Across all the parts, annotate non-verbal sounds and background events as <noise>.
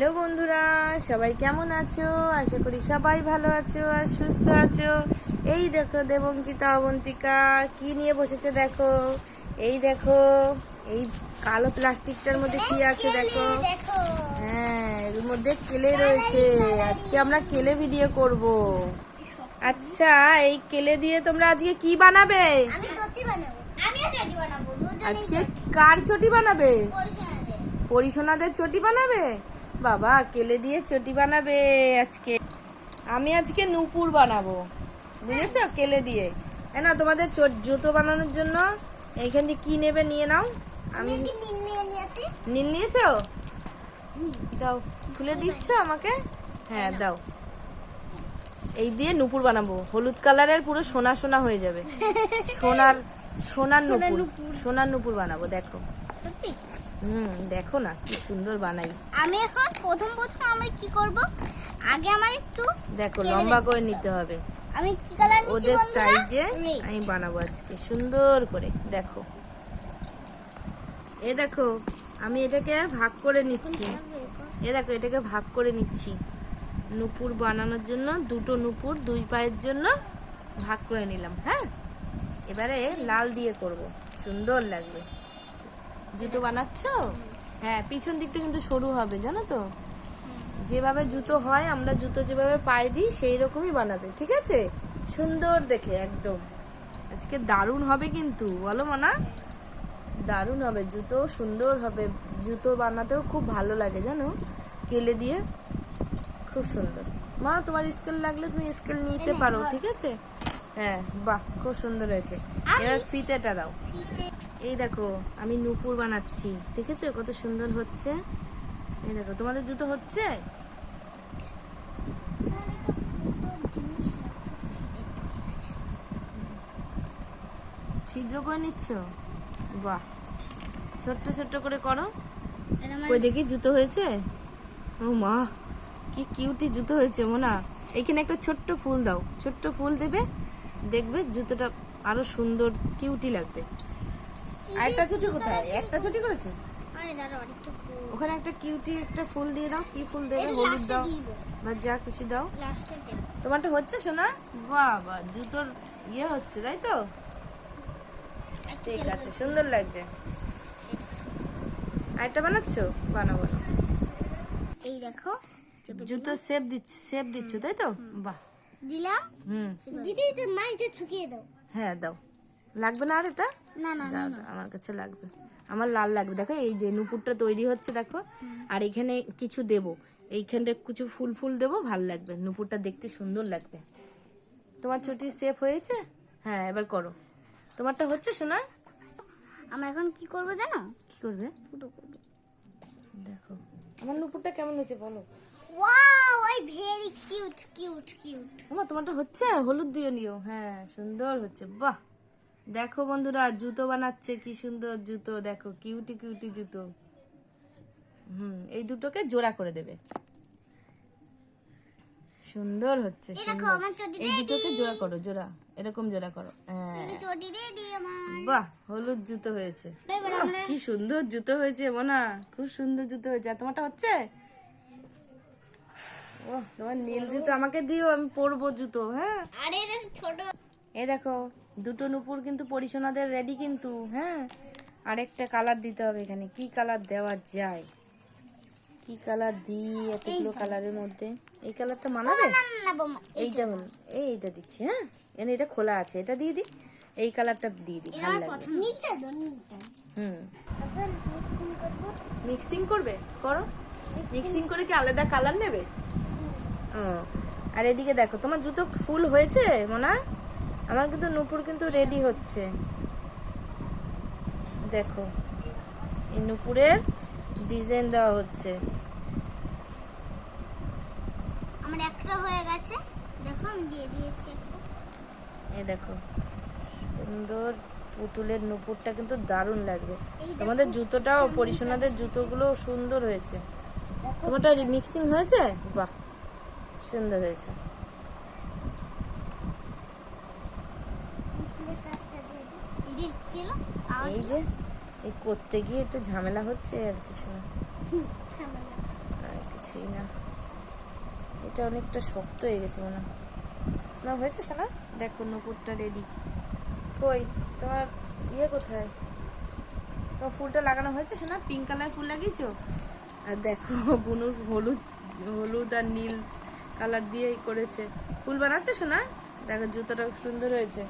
Hello বন্ধুরা সবাই কেমন আছো? আশা করি সবাই ভালো আছো আর সুস্থ আছো। এই দেখো দেবঙ্কিতা অবন্তিকা কি নিয়ে বসেছে দেখো? এই দেখো এই কালো প্লাস্টিকটার মধ্যে কি আছে দেখো? হ্যাঁ এর মধ্যে কেলে রয়েছে। আজকে আমরা কেলে ভিডিও করব। আচ্ছা এই কেলে দিয়ে তোমরা আজকে কি বানাবে? আজকে কার চটি বানাবে? পরিসোনাদের চটি বানাবে? বাবা কেলে দিয়ে চটি বানাবে আজকে? আমি আজকে নূপুর বানাবো। বুঝেছ? কেলে দিয়ে। হ্যাঁ না তোমাদের চট- জুতো বানানোর জন্য এইখান দিয়ে কি নেবে নিয়ে নাও। আমি নীল নিয়ে নিয়েছো? দাও খুলে দিচ্ছ আমাকে? হ্যাঁ দাও। এই দিয়ে নুপুর বানাবো। হলুদ কালারের পুরো সোনা সোনা হয়ে যাবে। <laughs> সোনার সোনার নুপুর। সোনার নুপুর বানাবো দেখো। হুম দেখো না কি সুন্দর বানাই। আমি এখন প্রথম প্রথম আমি কি করব? আগে আমার একটু দেখো লম্বা করে। নিতে হবে। আমি কি কালার নিচ্ছি ওদের? সাইজে আমি বানাবো আজকে সুন্দর করে দেখো। এ দেখো আমি এটাকে ভাগ করে নিচ্ছি। এ দেখো এটাকে ভাগ করে নিচ্ছি। নুপুর বানানোর জন্য দুটো নুপুর দুই পায়ের জন্য ভাগ করে নিলাম হ্যাঁ? এবারে লাল দিয়ে করব সুন্দর লাগবে। জুতো বানাচ্ছো? হ্যাঁ পিছন দিকটা কিন্তু সরু হবে জানো তো? যেভাবে জুতো হয় আমরা জুতো যেভাবে পায়ে দিই সেই রকমই বানাবে ঠিক আছে? সুন্দর দেখে একদম। আজকে দারুণ হবে কিন্তু বলো মানা। দারুণ হবে জুতো সুন্দর হবে। জুতো বানাতেও খুব ভালো লাগে জানো? কেলে দিয়ে। খুব সুন্দর। মা তোমার স্কেল লাগলে তুমি স্কেল নিতে পারো ঠিক আছে? হ্যাঁ বাহ খুব সুন্দর হয়েছে। এবার ফিতেটা দাও। ফিতে- এই দেখো আমি নূপুর বানাচ্ছি। দেখেছ? কত সুন্দর হচ্ছে। এই দেখো তোমাদের জুতো হচ্ছে। ছিদ্র করে নিচ্ছ? বাহ। ছোট্ট ছোট্ট করে করো। ওই দেখি জুতো হয়েছে? ও মা কি কিউটি জুতো হয়েছে মোনা। এখানে একটা ছোট্ট ফুল দাও। ছোট্ট ফুল দেবে দেখবে জুতোটা আরও সুন্দর কিউটি লাগবে। আরেকটা ছুটি কোথায়? একটা ছুটি করেছে। ওখানে একটা কিউটি একটা ফুল দিয়ে দাও। কি ফুল দেবে? হলুদ দাও। বা যা খুশি দাও। তোমারটা হচ্ছে শোনা বাবা জুতোর ইয়ে হচ্ছে তাই তো? ঠিক আছে সুন্দর লাগছে। আরেকটা বানাচ্ছো? বানাবো এই দেখো জুতো শেপ দিচ্ছ শেপ দিচ্ছ তাই তো? বাহ। দিলাম হুম। দিদি তো মাইতে ছুকিয়ে দাও। হ্যাঁ দাও। লাগবে না আর এটা? না না আমার কাছে লাগবে। আমার লাল লাগবে। দেখো এই যে নুপুরটা তৈরি হচ্ছে দেখো। আর এখানে কিছু দেব। এইখানটা কিছু ফুল ফুল দেবো ভালো লাগবে। নুপুরটা দেখতে সুন্দর লাগবে। তোমার ছুটি শেপ হয়েছে? হ্যাঁ এবার করো। তোমারটা হচ্ছে শোনা আমরা এখন কি করব জানো? কি করবে? ফুটো করব। দেখো। আমার নুপুরটা কেমন হয়েছে বলো? Wow I very cute cute cute আমার তোমারটা হচ্ছে? হলুদ দিয়ে নিও। হ্যাঁ সুন্দর হচ্ছে। বাহ! দেখো বন্ধুরা জুতো বানাচ্ছে কি সুন্দর জুতো দেখো কিউটি কিউটি জুতো। হুম এই দুটোকে জোড়া করে দেবে। সুন্দর হচ্ছে এই দুটোকে জোড়া করো জোড়া এরকম জোড়া করো। হ্যাঁ। বাহ হলুদ জুতো হয়েছে। কি সুন্দর জুতো হয়েছে মোনা খুব সুন্দর জুতো হয়েছে। আর তোমারটা হচ্ছে? ও তোমার নীল জুতো আমাকে দিও আমি পরবো জুতো হ্যাঁ? আরে এটা ছোট। এই দেখো দুটো নুপুর কিন্তু পরিশোনাদের রেডি কিন্তু হ্যাঁ? আরেকটা কালার দিতে হবে এখানে। কি কালার দেওয়া যায়? কি কালার দিই এতগুলো কালারের মধ্যে? এই কালারটা মানাবে? এইটা। এই এইটা দিচ্ছি হ্যাঁ? এখানে এটা খোলা আছে এটা দিয়ে দিই। এই কালারটা দিয়ে দিই ভালো লাগবে হুম। এখন মিক্সিং করব। মিক্সিং করবে? করো। মিক্সিং করে কি আলাদা কালার নেবে? ও আর এদিকে দেখো তোমার জুতো ফুল হয়েছে মোনা? আমার কিন্তু নুপুর কিন্তু রেডি হচ্ছে। দেখো এই নুপুরের ডিজাইন দেওয়া হচ্ছে। আমার একটা হয়ে গেছে। দেখো আমি দিয়ে দিয়েছি এই দেখো সুন্দর পুতুলের নুপুরটা কিন্তু দারুণ লাগবে। তোমাদের জুতোটাও পরিশোনাদের জুতোগুলো সুন্দর হয়েছে। তোমারটা মিক্সিং হয়েছে? বাহ সুন্দর হয়েছে ফুলের কাপটা দিয়ে দিই দিদি কি হলো আওয়াজ এই যে এই করতে গিয়ে একটু ঝামেলা হচ্ছে আর কিছু না। আর কিছুই না। এটা অনেকটা শক্ত হয়ে গেছে মনে না, হয়েছে শোনা দেখো নপুরটা রেডি কই? তোমার ইয়ে কোথায়? তোমার ফুলটা লাগানো হয়েছে শোনা পিঙ্ক কালার ফুল লাগিয়েছো? আর দেখো, বুনুর হলুদ হলুদ আর নীল কালার দিয়েই করেছে। ফুল বানাচ্ছে শোনা দেখো জুতোটা সুন্দর হয়েছে।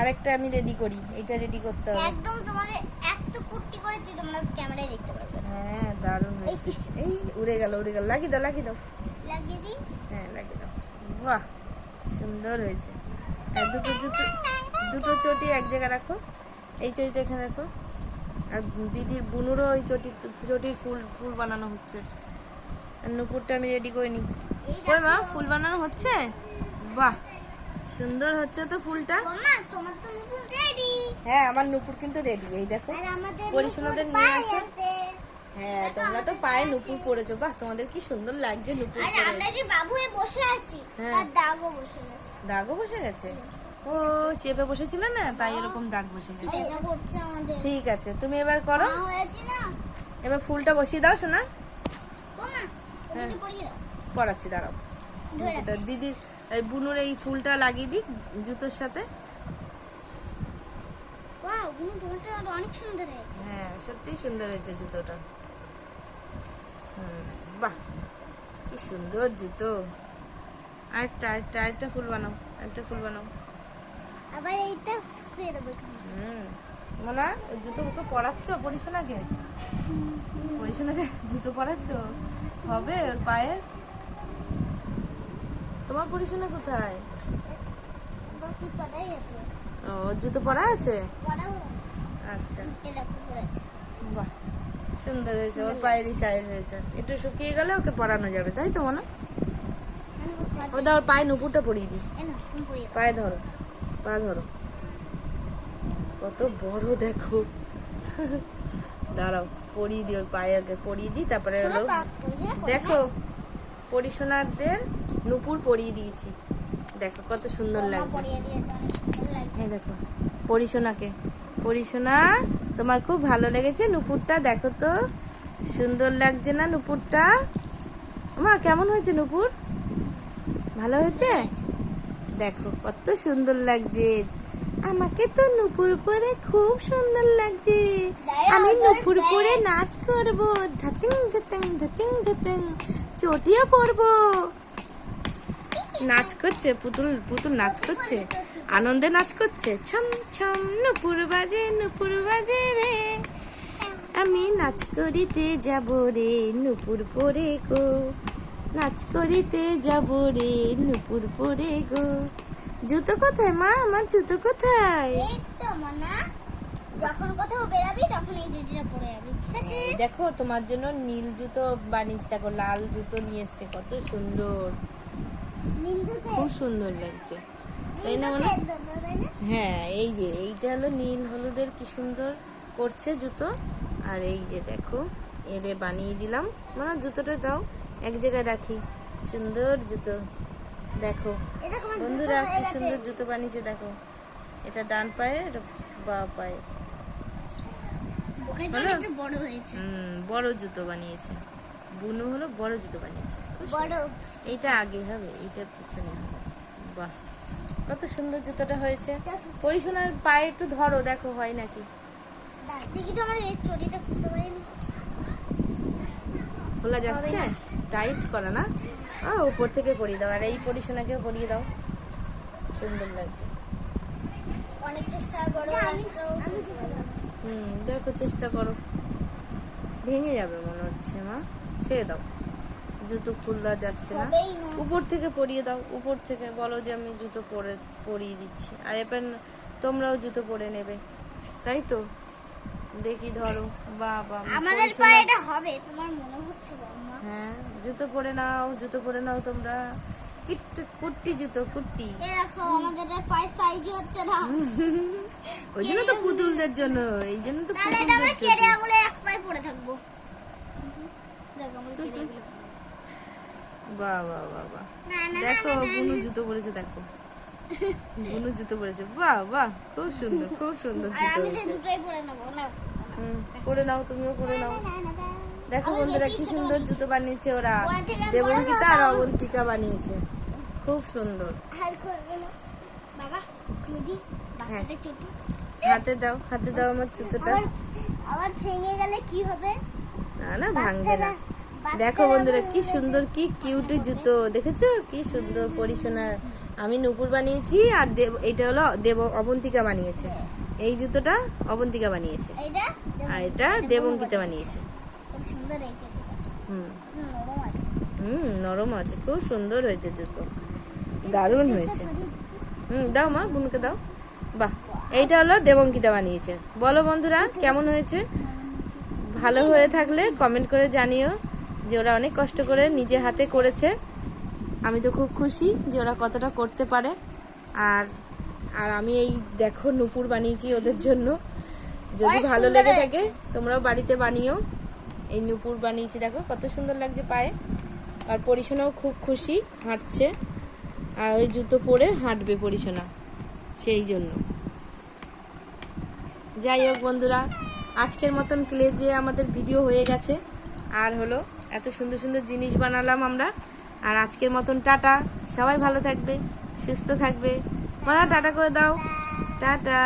আরেকটা আমি রেডি করি এটা রেডি করতে হবে। একদম তোমাদের এত কুর্তি করেছি তোমরা ক্যামেরায় দেখতে পারবে হ্যাঁ দারুণ হয়েছে। এই উড়ে গেল উড়ে গেল। লাগিয়ে দাও লাগিয়ে দাও। লাগিয়ে দিই? হ্যাঁ লাগিয়ে দাও। বাহ সুন্দর হয়েছে। আর দুটো জুতো দুটো চটি এক জায়গায় রাখো। এই চটিটা এখানে রাখো। আর দিদির বুনুরও ওই চটি চটির ফুল ফুল বানানো হচ্ছে। আর নুপুরটা আমি রেডি করে নিই। কই মা ফুল বানানো হচ্ছে? বাহ। সুন্দর হচ্ছে তো ফুলটা? তোমার তো নতুন রেডি হ্যাঁ আমার নুপুর কিন্তু রেডি এই দেখো পরিশোনাদের নিয়ে আসো। হ্যাঁ তোমরা তো পায়ে নুপুর পরেছো। বাহ তোমাদের কি সুন্দর লাগছে নুপুর আর আমরা যে বাবু হয়ে বসে আছি হ্যাঁ। দাগও বসে গেছে। দাগও বসে গেছে? ও চেপে বসেছিল না? তাই এরকম দাগ বসে গেছে। ঠিক আছে তুমি এবার করো। এবার ফুলটা বসিয়ে দাও শোনা হ্যাঁ। পড়াচ্ছি দাঁড়াও। দিদির বুনুর এই ফুলটা লাগিয়ে দিই জুতোর সাথে। অনেক সুন্দর হয়েছে। হ্যাঁ সত্যি সুন্দর হয়েছে জুতোটা। হুম বাহ কি সুন্দর জুতো। আরেকটা আরেকটা আরেকটা ফুল বানাও ফুল বানাও। আবার এইটা দেবো হুম মোনা জুতো ওকে পরিশোনাকে পরিশোনাকে জুতো পরাচ্ছ? হবে ওর পায়ে? তোমার পরিশোনা কোথায়? ও জুতো পরা আছে? আচ্ছা। বাহ সুন্দর হয়েছে ওর পায়েরই সাইজ হয়েছে। একটু শুকিয়ে গেলে ওকে পরানো যাবে তাই তো মনে? ও দাও ওর পায়ে নুপুরটা পরিয়ে দিই। পায়ে ধরো পা ধরো। কত বড় দেখো। দাঁড়াও পরিয়ে দিই ওর পায়ে আগে পরিয়ে দিই তারপরে হলো? দেখো। পরিশোনাদের নুপুর পরিয়ে দিয়েছি। দেখো কত সুন্দর লাগছে। এই দেখো পরিশোনাকে পরিশোনা তোমার খুব ভালো লেগেছে। নুপুরটা দেখো তো সুন্দর লাগছে না নুপুরটা? মা কেমন হয়েছে নুপুর? ভালো হয়েছে? দেখো কত সুন্দর লাগছে। আমাকে তো নুপুর পরে খুব সুন্দর লাগছে। আমি নুপুর পরে নাচ করব। ধাতিং ধাতিং ধাতিং ধাতিং। চটিও পরবো নাচ করছে, পুতুল পুতুল নাচ করছে, আনন্দে নাচ করছে। ছম ছম, নুপুর বাজে নুপুর বাজে রে। আমি নাচ করিতে যাব রে, নুপুর পরে গো। নাচ করিতে যাব রে, নুপুর পরে গো। জুতো কোথায়, মা? আমার জুতো কোথায়? যখন কোথাও বেরাবি, তখন এই জুটিটা পরে যাবি। দেখো তোমার জন্য নীল জুতো বানিয়েছি। দেখো লাল জুতো নিয়ে এসছে কত সুন্দর। খুব সুন্দর লাগছে। তাই না মনে হ্যাঁ এই যে এইটা হলো নীল হলুদের কি সুন্দর করছে জুতো। আর এই যে দেখো এরে বানিয়ে দিলাম। মানে জুতোটা দাও এক জায়গায় রাখি। সুন্দর জুতো। দেখো বন্ধুরা কি সুন্দর জুতো বানিয়েছে দেখো। এটা ডান পায়ে এটা বা পায়ে। বড় হয়েছে। হুম বড় জুতো বানিয়েছে। বুনু হলো বড় জুতো বানিয়েছে। বড়। এইটা আগে হবে এইটা পিছনে হবে। বাহ কত সুন্দর জুতোটা হয়েছে। পরিশোনার পায়ে একটু ধরো দেখো হয় নাকি। দেখি তো আমার এই চটিটা খুলতে পারিনি। খোলা যাচ্ছে? টাইট করা না? ও উপর থেকে পরিয়ে দাও আর এই পরিশোনাকেও পরিয়ে দাও। সুন্দর লাগছে। অনেক চেষ্টা বড় আমি হুম দেখো চেষ্টা করো। ভেঙে যাবে মনে হচ্ছে মা। ছেড়ে দাও। জুতো খুললা যাচ্ছে না। উপর থেকে পরিয়ে দাও। উপর থেকে বলো যে আমি জুতো পরে পরিয়ে দিচ্ছি। আর এবার তোমরাও জুতো পরে নেবে। তাই তো? দেখি ধরো। বাবা আমাদের পায়ে এটা হবে তোমার মনে হচ্ছে বম্মা হ্যাঁ জুতো পরে নাও জুতো পরে নাও তোমরা। কিট্টু কুট্টি জুতো কুট্টি। দেখো আমাদের পায়ে সাইজ হচ্ছে না। <laughs> ওই জন্য তো পুতুলদের জন্য এই জন্য তো পুতুলদের জন্য। এক পায়ে পড়ে থাকব। বাহ বাহ বাহ দেখো বুনু জুতো পরেছে দেখো। বুনু জুতো পরেছে। বাহ বাহ খুব সুন্দর খুব সুন্দর জুতো হয়েছে পরে নাও। তুমিও পরে নাও। দেখো বন্ধুরা কি সুন্দর জুতো বানিয়েছে ওরা। দাও। আর অবন্তিকা বানিয়েছে। খুব সুন্দর। বাবা বাচ্চাদের হাতে দাও হাতে দাও আমার জুতোটা আবার ভেঙে গেলে কি হবে? না না ভাঙবে না। দেখো বন্ধুরা কি সুন্দর কি কিউট জুতো দেখেছ? কি সুন্দর পরিশোনা আমি নুপুর বানিয়েছি আর দেব এটা হলো দেব অবন্তিকা বানিয়েছে। এই জুতোটা অবন্তিকা বানিয়েছে। আর এটা দেবঙ্কিতা বানিয়েছে। হুম। হুম নরম আছে। খুব সুন্দর হয়েছে জুতো। দারুণ হয়েছে। হুম দাও মা বুনুকে দাও। বাহ। এইটা হলো দেবঙ্কিতা বানিয়েছে। বলো বন্ধুরা কেমন হয়েছে? ভালো হয়ে থাকলে কমেন্ট করে জানিও যে ওরা অনেক কষ্ট করে নিজে হাতে করেছে। আমি তো খুব খুশি যে ওরা কতটা করতে পারে। আর আর আমি এই দেখো নুপুর বানিয়েছি ওদের জন্য। যদি ভালো লেগে থাকে তোমরাও বাড়িতে বানিও। এই নুপুর বানিয়েছি দেখো কত সুন্দর লাগছে পায়ে। আর পরিশোনাও খুব খুশি হাঁটছে। আর ওই জুতো পরে হাঁটবে পরিশোনা সেই জন্য। যাই হোক বন্ধুরা, আজকের মতন ক্লে দিয়ে আমাদের ভিডিও হয়ে গেছে। আর হলো, এত সুন্দর সুন্দর জিনিস বানালাম আমরা। আর আজকের মতন টাটা। সবাই ভালো থাকবে, সুস্থ থাকবে। মারা টাটা করে দাও। টাটা।